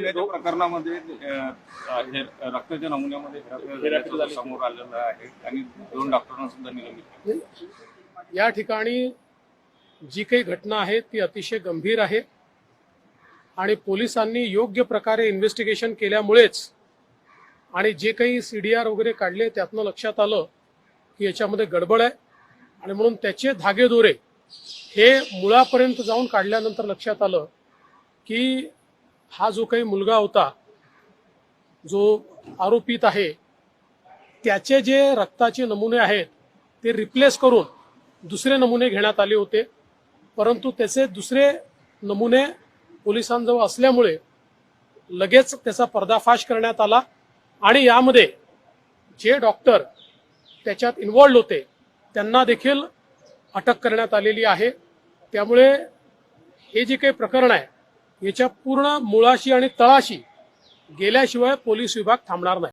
सोन्याच्या प्रकरणामध्ये हे रक्ताच्या नमुन्यामध्ये समोर आलेलं आहे आणि दोन डॉक्टरांना सुद्धा निलंबित. या ठिकाणी जी काही घटना आहे ती अतिशय गंभीर आहे आणि पोलिसांनी योग्य प्रकारे इन्व्हेस्टिगेशन केल्यामुळेच आणि जे काही सी डी आर वगैरे काढले त्यातनं लक्षात आलं की याच्यामध्ये गडबड आहे आणि म्हणून त्याचे धागेदोरे हे मुळापर्यंत जाऊन काढल्यानंतर लक्षात आलं की हा जो काही मुलगा होता जो आरोपित आहे त्याचे जे रक्ताचे नमुने आहेत ते रिप्लेस करून दुसरे नमुने घेण्यात आले होते. परंतु त्याचे दुसरे नमुने पोलिसांजवळ असल्यामुळे लगेच त्याचा पर्दाफाश करण्यात आला आणि यामध्ये जे डॉक्टर त्याच्यात इन्वॉल्ड होते त्यांना देखील अटक करण्यात आलेली आहे. त्यामुळे हे जे काही प्रकरण आहे याच्या पूर्ण मुळाशी आणि तळाशी गेल्याशिवाय पोलीस विभाग थांबणार नाही.